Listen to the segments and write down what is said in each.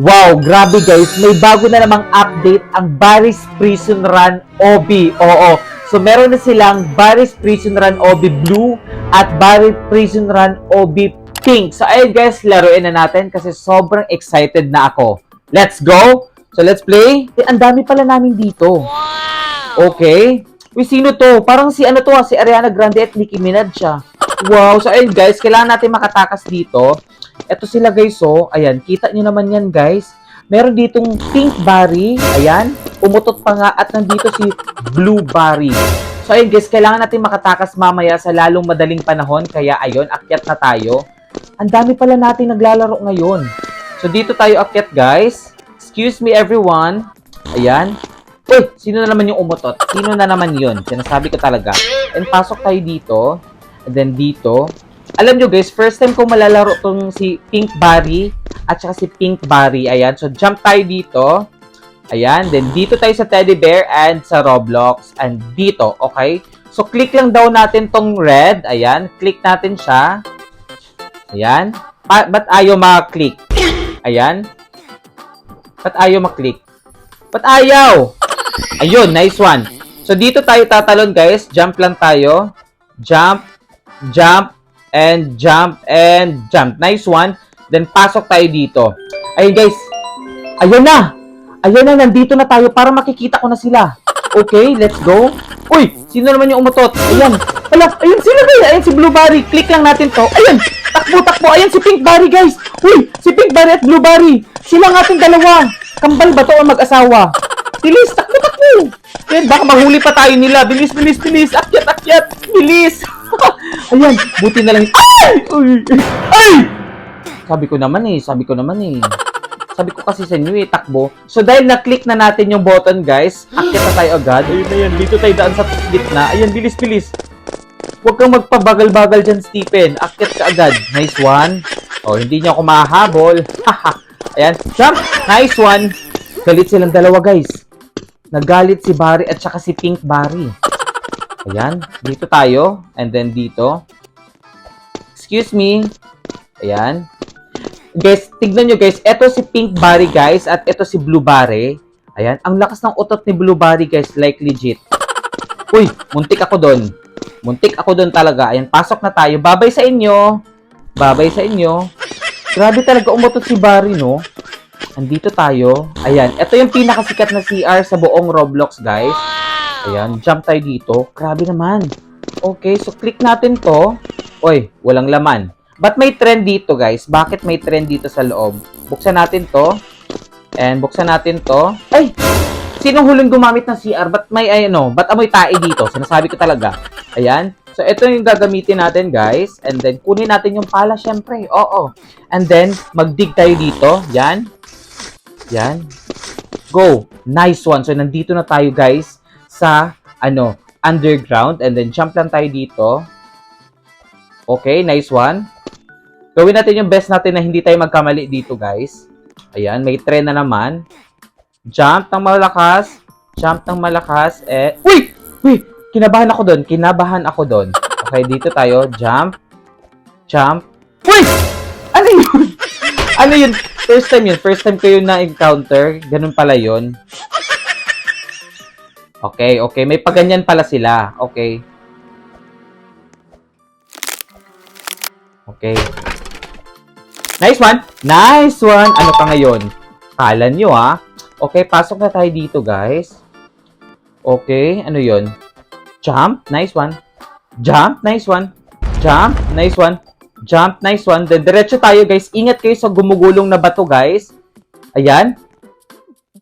Wow, grabe guys, may bago na namang update ang Barry's Prison Run OB. Oo, so meron na silang Barry's Prison Run OB Blue at Barry's Prison Run OB Pink. So ayun guys, laruin na natin kasi sobrang excited na ako. Let's go! So let's play. Eh, ang dami pala namin dito. Okay. Uy, sino to? Parang si ano to, ah, si Ariana Grande at Nicki Minaj siya. Wow, so ayun guys, kailangan natin makatakas dito. Ito sila guys, oh. Ayan, kita nyo naman yan guys. Meron ditong pink berry. Ayan, umutot pa nga at nandito si blue berry. So ayun guys, kailangan natin makatakas mamaya sa lalong madaling panahon. Kaya ayun, akyat na tayo. Ang dami pala natin naglalaro ngayon. So dito tayo akyat guys. Excuse me everyone. Ayan. Uy, sino na naman yung umutot? Sino na naman yun? Sinasabi ko talaga. And pasok tayo dito. And then dito. Alam nyo guys, first time ko malalaro tong si Pink Barry at saka si Pink Barry. Ayan. So jump tayo dito. Ayan. Then dito tayo sa Teddy Bear and sa Roblox. And dito. Okay? So click lang daw natin tong red. Ayan. Click natin siya. Ayan. Pa- ba't ayaw makaklik? Ayan. Ba't ayaw maklik? Ba't ayaw? Ayun, nice one. So, dito tayo tatalon, guys. Jump lang tayo. Jump, jump, and jump, and jump. Nice one. Then, pasok tayo dito. Ayun, guys. Ayun na. Ayun na, nandito na tayo para makikita ko na sila. Okay, let's go. Uy, sino naman yung umutot? Ayan. Hala, ayun sila guys. Ayun si Blueberry. Click lang natin to. Ayun. Takbo, takbo. Ayun si Pinkberry, guys. Uy, si Pinkberry at Blueberry. Sila nga ating dalawa. Kambal ba to o mag-asawa? Bilis, takbo, takbo. Ayan, baka mahuli pa tayo nila. Bilis, bilis, bilis. Akyat, akyat. Bilis. Ayan, buti na lang. Ay! Ay! Sabi ko naman eh, sabi ko naman eh. Sabi ko kasi sa inyo eh, takbo. So dahil na-click na natin yung button guys, akyat na tayo agad. Ayun na yan, dito tayo daan sa gitna. Ayun, bilis, bilis. Huwag kang magpabagal-bagal dyan, Stephen. Akyat ka agad. Nice one. Oh, hindi niya ako mahahabol. Haha. Ayan, jump. Nice one. Galit silang dalawa, guys. Nagalit si Barry at saka si Pink Barry. Ayan, dito tayo. And then dito. Excuse me. Ayan. Guys, tignan nyo guys. Ito si Pink Barry guys. At ito si Blue Barry. Ayan. Ang lakas ng utot ni Blue Barry guys. Like legit. Uy, muntik ako doon. Muntik ako doon talaga. Ayan, pasok na tayo. Babay sa inyo. Babay sa inyo. Grabe talaga umutot si Barry, no? Andito tayo. Ayan, ito yung pinakasikat na CR sa buong Roblox, guys. Ayan, jump tayo dito. Grabe naman. Okay, so click natin to. Oy, walang laman. Ba't may trend dito, guys? Bakit may trend dito sa loob? Buksan natin to. And buksan natin to. Ay! Sinong huling gumamit ng CR? Ba't may, ay, ano, ba't amoy tae dito? Sinasabi ko talaga. Ayan. So, ito yung gagamitin natin, guys. And then, kunin natin yung pala, syempre. Oo. And then, magdig tayo dito. Yan. Yan. Go. Nice one. So, nandito na tayo, guys, sa, ano, underground. And then, jump lang tayo dito. Okay, nice one. Gawin natin yung best natin na hindi tayo magkamali dito, guys. Ayan, may trend na naman. Jump ng malakas. Jump ng malakas. Eh, uy! Uy! Kinabahan ako doon. Kinabahan ako doon. Okay, dito tayo. Jump. Jump. Uy! Ano yun? ano yun? First time yun. First time ko yun na-encounter. Ganun pala yun. Okay, okay. May paganyan pala sila. Okay. Okay. Nice one! Nice one! Ano pa ngayon? Kala nyo ah. Okay, pasok na tayo dito guys. Okay, ano yon? Jump, nice one. Jump, nice one. Jump, nice one. Jump, nice one. Then, diretso tayo guys. Ingat kayo sa gumugulong na bato guys. Ayan.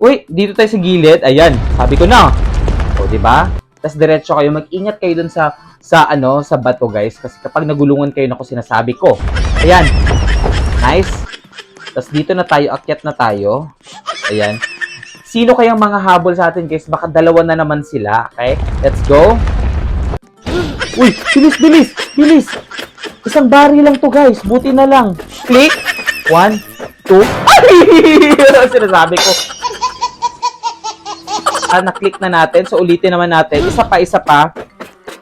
Uy, dito tayo sa gilid. Ayan, sabi ko na. O, di ba? Tapos diretso kayo. Mag-ingat kayo dun sa sa ano, sa bato guys kasi kapag nagulungan kayo nako sinasabi ko. Ayan. Nice. Tapos dito na tayo, akyat na tayo. Ayan. Sino kayang mga habol sa atin, guys? Baka dalawa na naman sila. Okay? Let's go. Uy! Bilis, bilis! Bilis! Isang bari lang to, guys. Buti na lang. Click. One, two. Ay! Sinasabi ko. Ah, na-click na natin. So, ulitin naman natin. Isa pa, isa pa.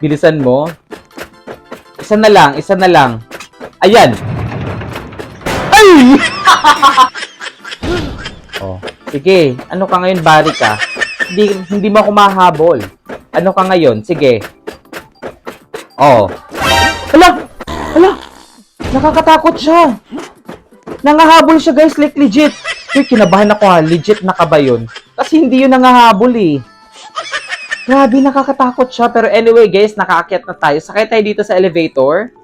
Bilisan mo. Isa na lang, isa na lang. Ayan. Ay! Oh. Sige, ano ka ngayon, Barry ka? Hindi, hindi mo ako mahabol. Ano ka ngayon? Sige. Oh. Hala! Hala! Nakakatakot siya. Nangahabol siya, guys. Like, legit. Uy, kinabahan ako ha. Legit na ka ba yun? Kasi hindi yun nangahabol eh. Grabe, nakakatakot siya. Pero anyway, guys, nakaakyat na tayo. Sakay tayo dito sa elevator.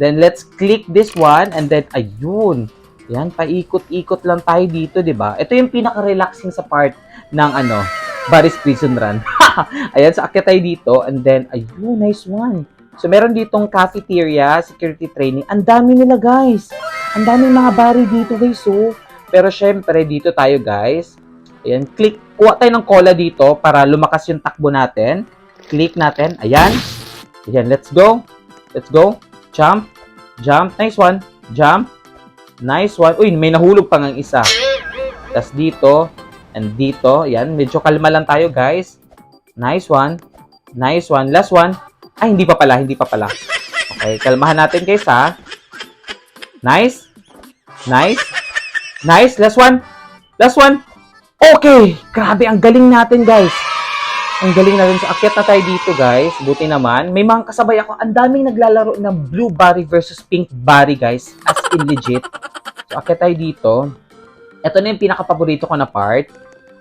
Then, let's click this one. And then, ayun. Yan, paikot-ikot lang tayo dito, di ba? Ito yung pinaka-relaxing sa part ng ano, Barry's Prison Run. Ayan, so akyat tayo dito. And then, ayun, nice one. So, meron ditong cafeteria, security training. Ang dami nila, guys. Ang daming mga Barry dito, guys, oh. Pero, syempre, dito tayo, guys. Ayan, click. Kuha tayo ng cola dito para lumakas yung takbo natin. Click natin. Ayan. Ayan, let's go. Let's go. Jump. Jump. Nice one. Jump. Nice one. Uy, may nahulog pa ng isa. Tapos dito. And dito. Ayan, medyo kalma lang tayo, guys. Nice one. Nice one. Last one. Ay, hindi pa pala. Hindi pa pala. Okay, kalmahan natin, guys, ha. Nice. Nice. Nice. Last one. Last one. Okay. Grabe, ang galing natin, guys. Ang galing natin. So, akyat na tayo dito, guys. Buti naman. May mga kasabay ako. Ang daming naglalaro ng Blue Barry versus Pink Barry, guys. As in legit. So, akyat tayo dito. Ito na yung pinaka-paborito ko na part.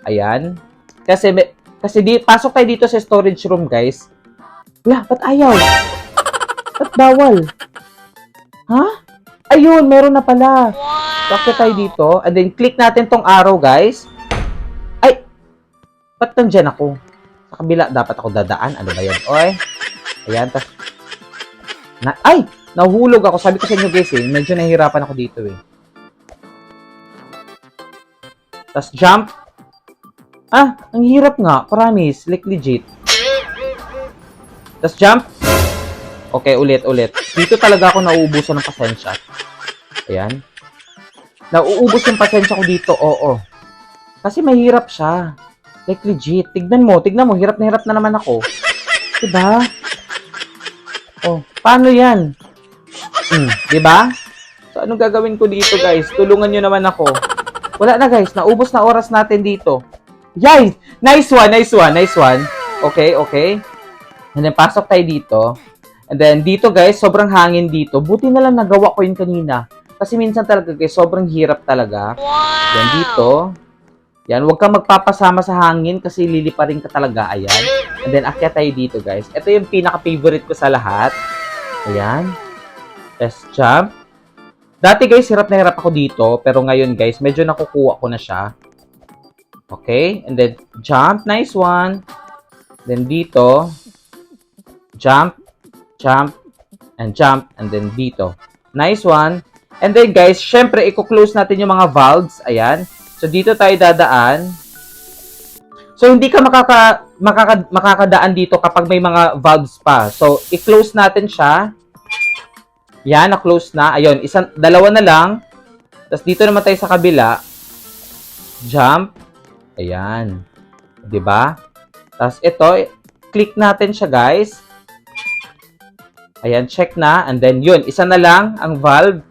Ayan. Kasi, may- kasi di, pasok tayo dito sa storage room, guys. Wala, ba't ayaw? Ba't bawal? Ha? Ayun, meron na pala. So, akyat tayo dito. And then, click natin tong arrow, guys. Ay! Ba't nandyan ako? Sa kabila, dapat ako dadaan. Ano ba yan? Oy. Ayan, tas... Na, ay! Nahulog ako. Sabi ko sa inyo, guys, eh. Medyo nahihirapan ako dito, eh. Tas, jump. Ah, ang hirap nga. Promise. Like, legit. Tas, jump. Okay, ulit, ulit. Dito talaga ako nauubusan ng pasensya. Ayan. Nauubos yung pasensya ko dito, oo. Kasi mahirap siya. Like legit. Tignan mo, tignan mo. Hirap na hirap na naman ako. Diba? Oh, paano yan? Hmm, diba? So, anong gagawin ko dito, guys? Tulungan nyo naman ako. Wala na, guys. Naubos na oras natin dito. Yay! Nice one, nice one, nice one. Okay, okay. And then, pasok tayo dito. And then, dito, guys, sobrang hangin dito. Buti na lang nagawa ko yun kanina. Kasi minsan talaga, guys, sobrang hirap talaga. Yan dito. Yan, huwag kang magpapasama sa hangin kasi liliparin ka talaga. Ayan. And then, akyat tayo dito, guys. Ito yung pinaka-favorite ko sa lahat. Ayan. Let's jump. Dati, guys, hirap na hirap ako dito. Pero ngayon, guys, medyo nakukuha ko na siya. Okay. And then, jump. Nice one. Then, dito. Jump. Jump. And jump. And then, dito. Nice one. And then, guys, syempre, i-close natin yung mga valves. Ayan. So, dito tayo dadaan. So, hindi ka makaka, makaka, makakadaan dito kapag may mga valves pa. So, i-close natin siya. Yan, na-close na. Ayun, isang, dalawa na lang. Tapos, dito naman tayo sa kabila. Jump. Ayan. 'Di ba? Tapos, ito, click natin siya, guys. Ayan, check na. And then, yun, isa na lang ang valve.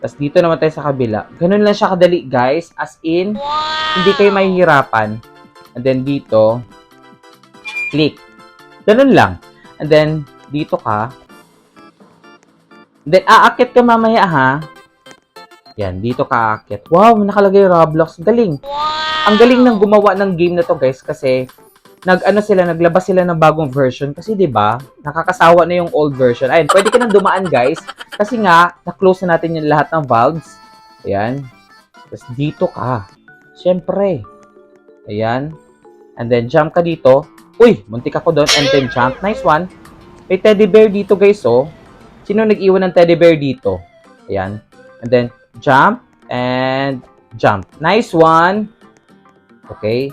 Tapos dito naman tayo sa kabila. Ganun lang siya kadali, guys. As in, hindi kayo mahihirapan. And then dito, click. Ganun lang. And then, dito ka. And then, aakit ka mamaya, ha? Yan, dito ka aakit. Wow, nakalagay Roblox. Galing. Ang galing ng gumawa ng game na to, guys, kasi nag-ano sila, naglabas sila ng bagong version. Kasi, di ba nakakasawa na yung old version. Ayun, pwede ka nang dumaan, guys. Kasi nga, na-close na natin yung lahat ng valves. Ayan. Tapos dito ka. Siyempre. Ayan. And then, jump ka dito. Uy, muntik ako doon. And then, jump. Nice one. May teddy bear dito, guys, oh. Sino nag-iwan ng teddy bear dito? Ayan. And then, jump. And, jump. Nice one. Okay.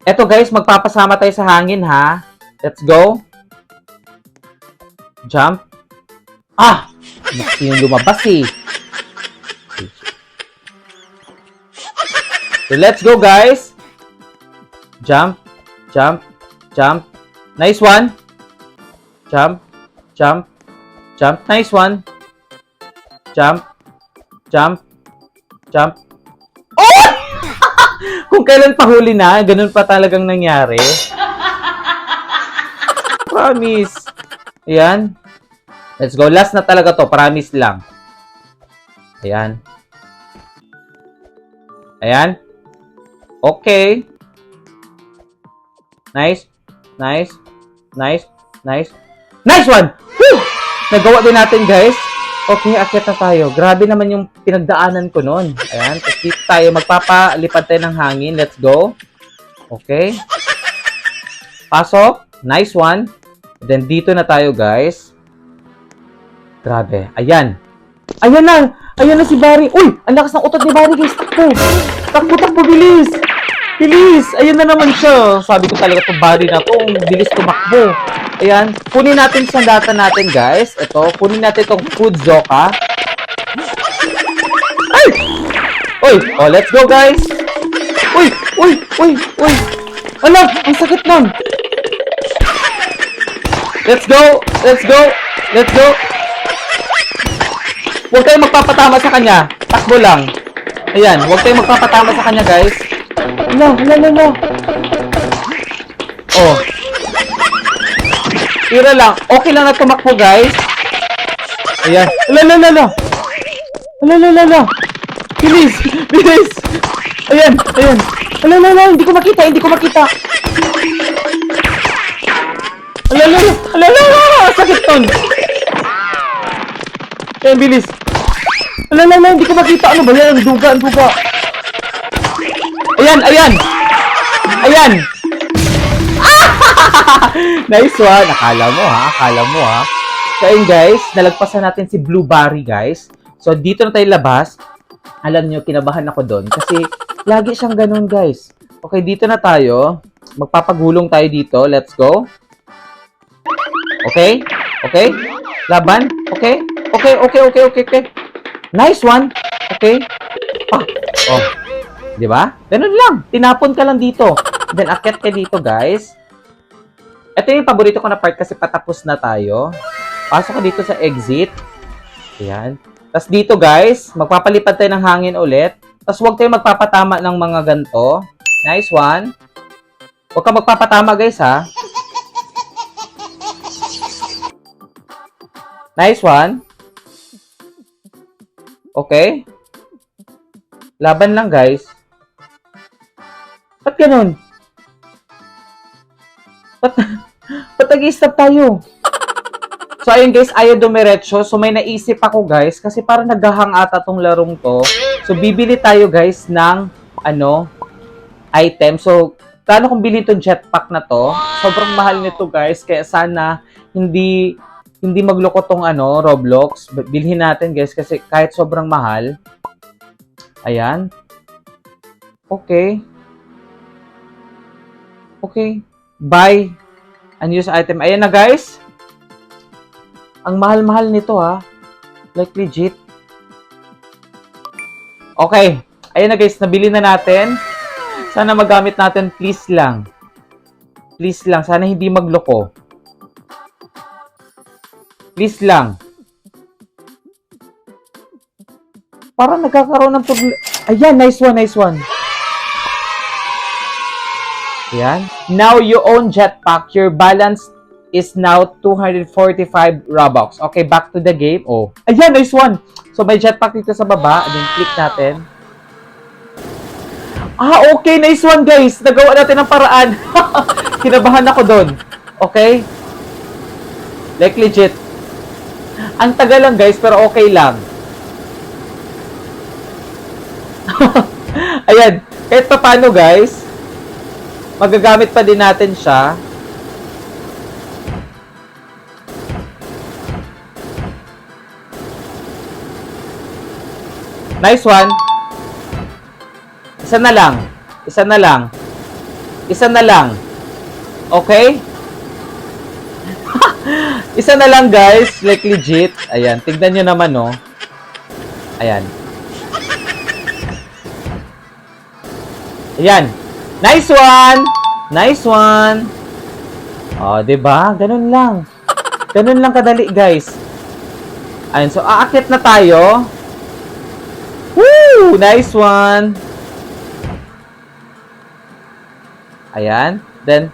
Eto, guys, magpapasama tayo sa hangin, ha? Let's go. Jump. Ah! Naku, yung lumabas eh. Let's go, guys. Jump. Jump. Jump. Nice one. Jump. Jump. Jump. Nice one. Jump. Jump. Jump. Oh! Kung kailan pa huli na, ganun pa talagang nangyari. Promise. Ayan. Let's go. Last na talaga to. Promise lang. Ayan. Ayan. Okay. Nice. Nice. Nice. Nice. Nice one! Woo! Nagawa din natin, guys. Okay, akit na tayo. Grabe naman yung pinagdaanan ko noon. Ayan. Dito tayo. Magpapalipad tayo ng hangin. Let's go. Okay. Pasok. Nice one. Then dito na tayo, guys. Grabe. Ayan. Ayan na. Ayan na si Barry. Uy! Ang lakas ng utot ni Barry, guys. Takbo. Takbo, takbo. Bilis. Bilis. Ayan na naman siya. Sabi ko talaga to Barry na to. Bilis tumakbo. Ayan. Kunin natin sa data natin, guys. Ito. Kunin natin itong food zoka. Ay! Uy! Oh, let's go, guys. Uy! Uy! Uy! Uy! Ala! Ang sakit lang. Let's go! Let's go! Let's go! Huwag kayong magpapatama sa kanya. Takbo lang. Ayan, huwag kayong magpapatama sa kanya, guys. Ala, ala, ala. Oh. Tira lang. Okay lang na tumakbo, guys. Ayan. Ala, ala, ala, ala. Bilis! Bilis! Ayan, ayan. Ala, ala. Hindi ko makita, hindi ko makita. Ala, ala, ala. Sakit ton. Ayan, bilis. Ala, ala. Hindi ko makita. Ano ba yan? Ang duga, ang duga. Ayan, ayan. Ayan. nice one. Akala mo ha, akala mo ha. So ayun guys, nalagpasan natin si Blueberry guys. So dito na tayo labas. Alam nyo, kinabahan ako doon kasi lagi siyang ganun guys. Okay, dito na tayo. Magpapagulong tayo dito. Let's go. Okay? Okay? Laban? Okay? Okay, okay, okay, okay, okay. Nice one. Okay? Ah. Oh. Di ba? Ganun lang. Tinapon ka lang dito. Then, akit ka dito, guys. Ito yung paborito ko na part kasi patapos na tayo. Pasok ka dito sa exit. Ayan. Tapos dito, guys, magpapalipad tayo ng hangin ulit. Tapos huwag tayo magpapatama ng mga ganto. Nice one. Huwag ka magpapatama, guys, ha? Nice one. Okay. Laban lang, guys. Ba't ganun? Ba't, ba't nag-stop tayo? So, ayun guys, ayaw dumiretso. So, may naisip ako guys, kasi parang naghahang ata tong larong to. So, bibili tayo guys ng, ano, item. So, plano kong bilhin tong jetpack na to. Sobrang mahal nito guys, kaya sana hindi hindi magloko tong ano, Roblox. Bilhin natin guys, kasi kahit sobrang mahal. Ayan. Okay. Okay. Buy unused item. Ayan na guys. Ang mahal-mahal nito ha. Like legit. Okay. Ayan na guys, nabili na natin. Sana magamit natin please lang. Please lang, sana hindi magloko. Please lang. Parang nagkakaroon ng problem. Ayan, nice one, nice one. Ayan. Now you own jetpack. Your balance is now 245 Robux. Okay, back to the game. Oh. Ayan, nice one. So, may jetpack dito sa baba. Then, click natin. Ah, okay. Nice one, guys. Nagawa natin ang paraan. Kinabahan ako doon. Okay? Like, legit. Ang tagal lang, guys, pero okay lang. Ayan. Kahit pa paano, guys, magagamit pa din natin siya. Nice one. Isa na lang. Isa na lang. Isa na lang. Okay? Isa na lang, guys. Like, legit. Ayan. Tignan nyo naman, no. Ayan. Ayan. Nice one! Nice one! Oh, 'di ba? Ganun lang. Ganun lang kadali, guys. Ayun, so aakit na tayo. Woo! Nice one. Ayan. Then,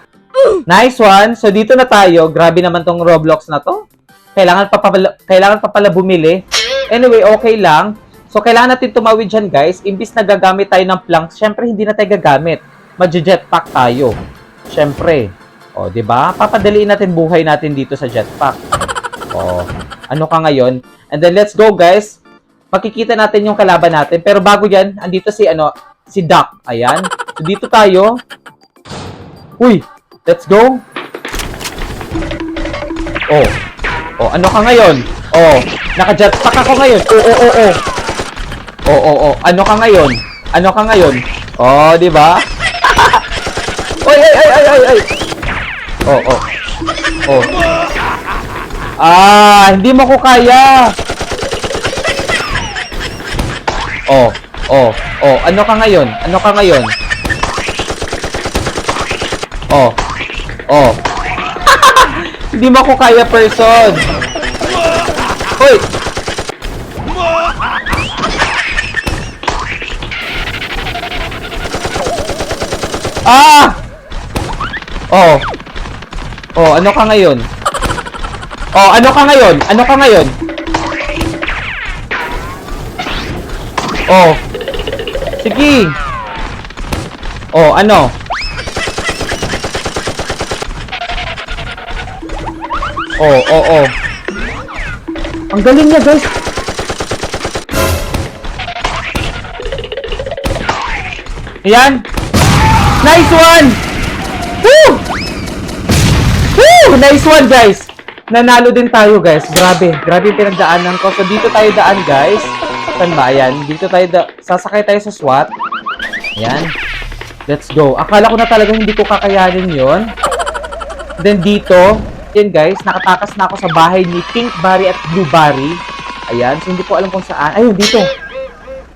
nice one. So, dito na tayo. Grabe naman tong Roblox na to. Kailangan pa pala, kailangan pa pala bumili. Anyway, okay lang. So, kailangan natin tumawid dyan, guys. Imbis na gagamit tayo ng planks, syempre, hindi na tayo gagamit. Magje-jetpack tayo. Syempre. O, di ba? Papadaliin natin buhay natin dito sa jetpack. O, ano ka ngayon? And then, let's go, guys. Makikita natin yung kalaban natin. Pero bago yan, andito si, ano, si Duck. Ayan. So, dito tayo. Uy, let's go. Oh. Oh, ano ka ngayon? Oh, naka-jetpack ako ngayon. Oo, oo, oo. Oo, oo, oo. Ano ka ngayon? Ano ka ngayon? Oh, di ba? Ay, ay, ay, ay, ay. Oh, oh. Oh. Ah, hindi mo ko kaya. Oh, oh, oh. Ano ka ngayon? Ano ka ngayon? Oh. Oh. Hindi mo ako kaya, person. Hoy! Ah! Oh. Oh, ano ka ngayon? Oh, ano ka ngayon? Ano ka ngayon? Oh. Sige. Oh, ano? Oh, oh, oh. Ang galing niya, guys. Ayan. Nice one! Woo! Nice one, guys. Nanalo din tayo, guys. Grabe. Grabe yung pinagdaanan ko. So, dito tayo daan, guys. Saan ba? Ayan. Dito tayo da- Sasakay tayo sa SWAT. Ayan. Let's go. Akala ko na talaga hindi ko kakayanin yon. Then dito, yan guys, nakatakas na ako sa bahay ni Pink Barry at Blue Barry. Ayan, so hindi ko alam kung saan. Ayun, dito.